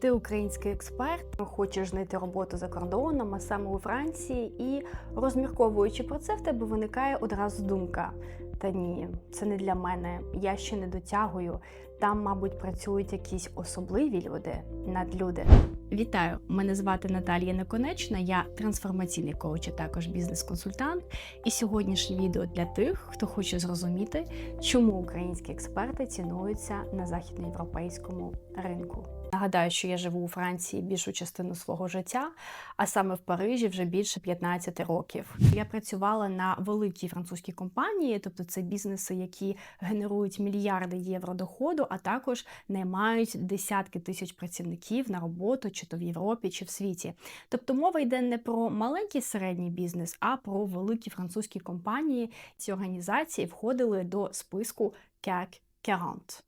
Ти український експерт, хочеш знайти роботу за кордоном, а саме у Франції, і розмірковуючи про це, в тебе виникає одразу думка: та ні, це не для мене, я ще не дотягую. Там, мабуть, працюють якісь особливі люди, надлюди. Вітаю! Мене звати Наталія Неконечна, я трансформаційний коуч, а також бізнес-консультант. І сьогоднішнє відео для тих, хто хоче зрозуміти, чому українські експерти цінуються на західноєвропейському ринку. Нагадаю, що я живу у Франції більшу частину свого життя, а саме в Парижі вже більше 15 років. Я працювала на великій французькій компанії, тобто це бізнеси, які генерують мільярди євро доходу, а також наймають десятки тисяч працівників на роботу, чи то в Європі, чи в світі. Тобто мова йде не про маленький середній бізнес, а про великі французькі компанії. Ці організації входили до списку CAC 40.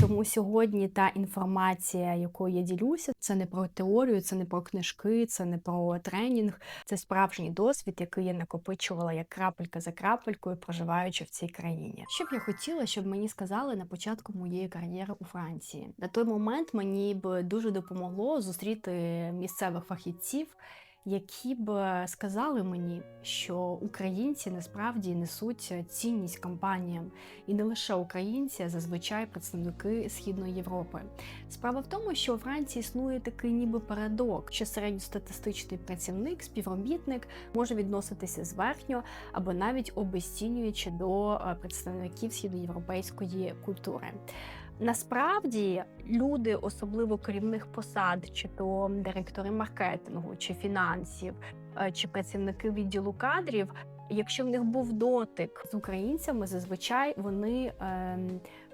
Тому сьогодні та інформація, якою я ділюся, це не про теорію, це не про книжки, це не про тренінг, це справжній досвід, який я накопичувала як крапелька за крапелькою, проживаючи в цій країні. Що б я хотіла, щоб мені сказали на початку моєї кар'єри у Франції. На той момент мені б дуже допомогло зустріти місцевих фахівців які б сказали мені, що українці насправді несуть цінність компаніям, і не лише українці, а зазвичай представники Східної Європи. Справа в тому, що у Франції існує такий ніби парадокс, що середньостатистичний працівник, співробітник може відноситися зверхньо або навіть обезцінюючи до е, представників східноєвропейської культури. Насправді люди, особливо керівних посад, чи то директори маркетингу, чи фінансів, е, чи працівники відділу кадрів, якщо в них був дотик з українцями, зазвичай вони е,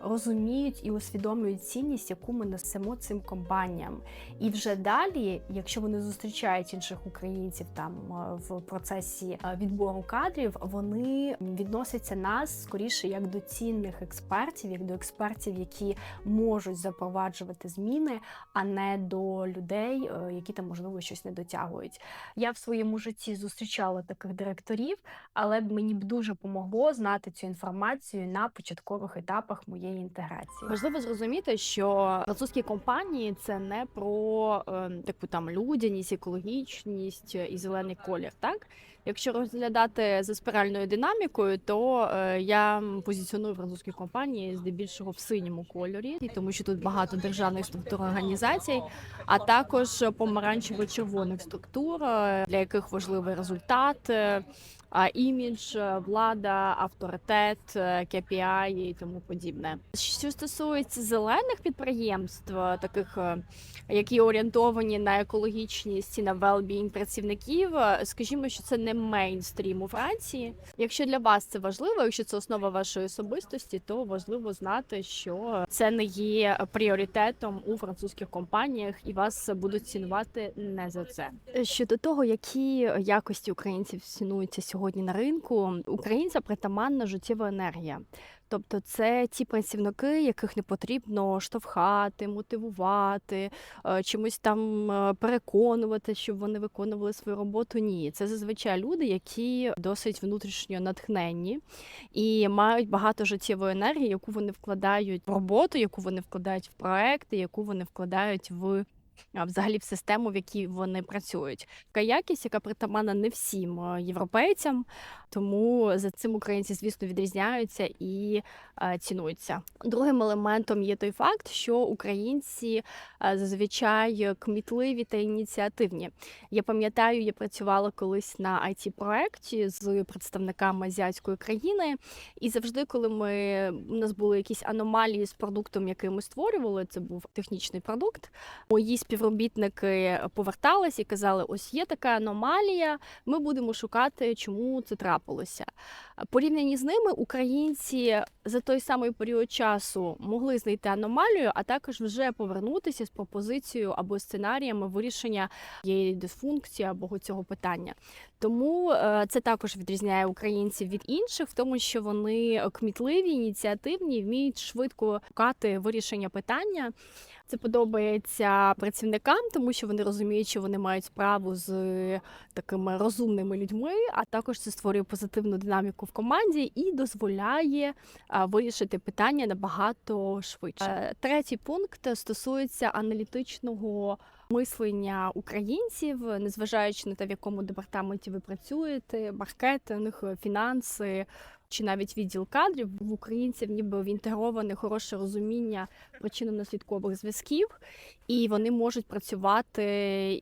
розуміють і усвідомлюють цінність, яку ми несемо цим компаніям. І вже далі, якщо вони зустрічають інших українців там е, в процесі е, відбору кадрів, вони відносяться нас скоріше як до цінних експертів, як до експертів, які можуть запроваджувати зміни, а не до людей, е, які там можливо щось не дотягують. Я в своєму житті зустрічала таких директорів, але мені б дуже помогло знати цю інформацію на початкових етапах моєї інтеграції. Важливо зрозуміти, що французькі компанії це не про е, таку там людяність, екологічність і зелений колір. Так, якщо розглядати за спиральною динамікою, то е, я позиціоную французькі компанії здебільшого в синьому кольорі, тому що тут багато державних структур організацій, а також помаранчево-червоних структур, е, для яких важливий результат. Е, імідж, влада, авторитет, KPI і тому подібне. Що стосується зелених підприємств, таких які орієнтовані на екологічність і на велбінг працівників, скажімо, що це не мейнстрім у Франції. Якщо для вас це важливо, якщо це основа вашої особистості, то важливо знати, що це не є пріоритетом у французьких компаніях, і вас будуть цінувати не за це. Щодо того, які якості українців цінуються сьогодні на ринку, українця притаманна життєва енергія. Тобто це ті працівники, яких не потрібно штовхати, мотивувати, е, чимось там е, переконувати, щоб вони виконували свою роботу. Ні, це зазвичай люди, які досить внутрішньо натхненні і мають багато життєвої енергії, яку вони вкладають в роботу, яку вони вкладають в проекти, яку вони вкладають в взагалі в систему, в якій вони працюють. Така якість, яка притаманна не всім європейцям, тому за цим українці, звісно, відрізняються і цінуються. Другим елементом є той факт, що українці зазвичай кмітливі та ініціативні. Я пам'ятаю, я працювала колись на it проекті з представниками азіатської країни, і завжди, коли ми у нас були якісь аномалії з продуктом, який ми створювали, це був технічний продукт. Мої співробітники повертались і казали: ось є така аномалія, ми будемо шукати, чому це трапилося. Порівняні з ними, українці за той самий період часу могли знайти аномалію, а також вже повернутися з пропозицією або сценаріями вирішення її дисфункції або цього питання. Тому е, це також відрізняє українців від інших, в тому, що вони кмітливі, ініціативні, вміють швидко шукати вирішення питання. Це подобається працівникам, тому що вони розуміють, що вони мають справу з такими розумними людьми, а також це створює позитивну динаміку в команді і дозволяє вирішити питання набагато швидше. Е, Третій пункт стосується аналітичного мислення українців, незважаючи на те, в якому департаменті ви працюєте, маркетинг, фінанси. Чи навіть відділ кадрів в українців ніби інтегроване хороше розуміння причинно-наслідкових зв'язків, і вони можуть працювати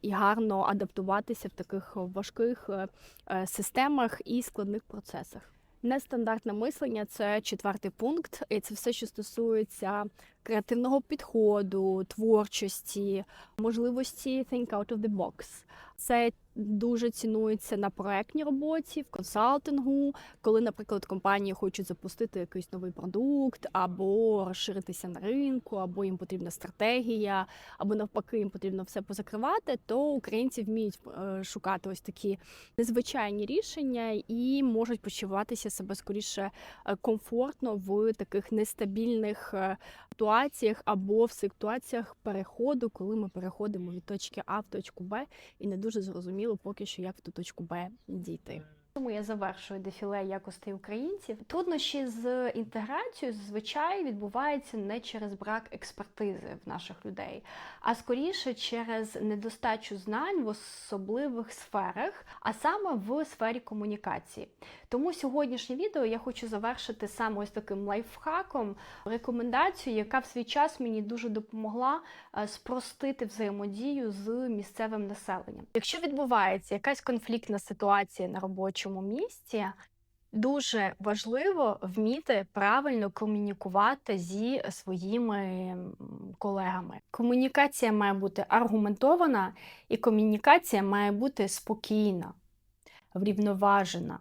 і гарно адаптуватися в таких важких е, системах і складних процесах. Нестандартне мислення це четвертий пункт, і це все, що стосується креативного підходу, творчості, можливості think out of the box. Це дуже цінується на проектній роботі, в консалтингу, коли, наприклад, компанії хочуть запустити якийсь новий продукт, або розширитися на ринку, або їм потрібна стратегія, або навпаки, їм потрібно все позакривати, то українці вміють е, шукати ось такі незвичайні рішення і можуть почуватися себе скоріше е, комфортно в таких нестабільних е, ситуаціях або в ситуаціях переходу, коли ми переходимо від точки А в точку Б, і не дуже зрозуміло поки що, як в ту точку Б дійти. Тому я завершую дефіле якостей українців. Труднощі з інтеграцією зазвичай відбуваються не через брак експертизи в наших людей, а скоріше через недостачу знань в особливих сферах, а саме в сфері комунікації. Тому сьогоднішнє відео я хочу завершити саме ось таким лайфхаком, рекомендацією, яка в свій час мені дуже допомогла е, спростити взаємодію з місцевим населенням. Якщо відбувається якась конфліктна ситуація на робочому місці, дуже важливо вміти правильно комунікувати зі своїми колегами. Комунікація має бути аргументована, і комунікація має бути спокійна, врівноважена,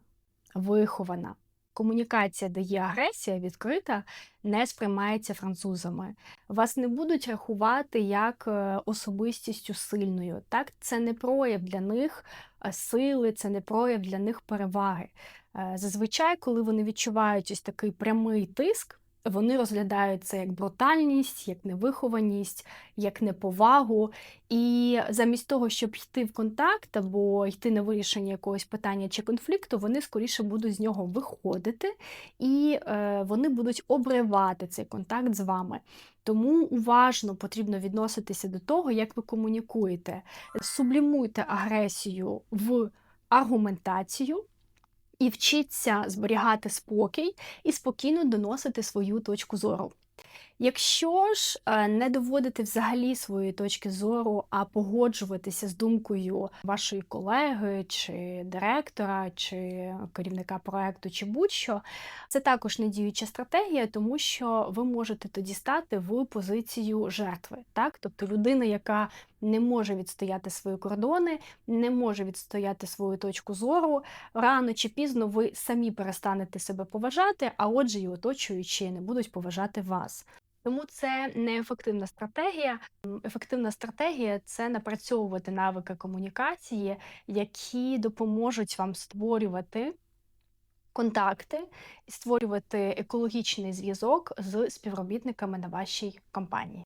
вихована. Комунікація, де є агресія відкрита, не сприймається французами. Вас не будуть рахувати як е, особистістю сильною. Так, це не прояв для них е, сили, це не прояв для них переваги. Е, Зазвичай, коли вони відчувають ось такий прямий тиск, вони розглядають це як брутальність, як невихованість, як неповагу. І замість того, щоб йти в контакт або йти на вирішення якогось питання чи конфлікту, вони скоріше будуть з нього виходити і е, вони будуть обривати цей контакт з вами. Тому уважно потрібно відноситися до того, як ви комунікуєте. Сублімуйте агресію в аргументацію. І вчіться зберігати спокій і спокійно доносити свою точку зору. Якщо ж е, не доводити взагалі свої точки зору, а погоджуватися з думкою вашої колеги, чи директора, чи керівника проекту, чи будь-що, це також не діюча стратегія, тому що ви можете тоді стати в позицію жертви. Так? Тобто людина, яка не може відстояти свої кордони, не може відстояти свою точку зору, рано чи пізно ви самі перестанете себе поважати, а отже, і оточуючі не будуть поважати вас. Тому це не ефективна стратегія. Ефективна стратегія це напрацьовувати навики комунікації, які допоможуть вам створювати контакти і створювати екологічний зв'язок з співробітниками на вашій компанії.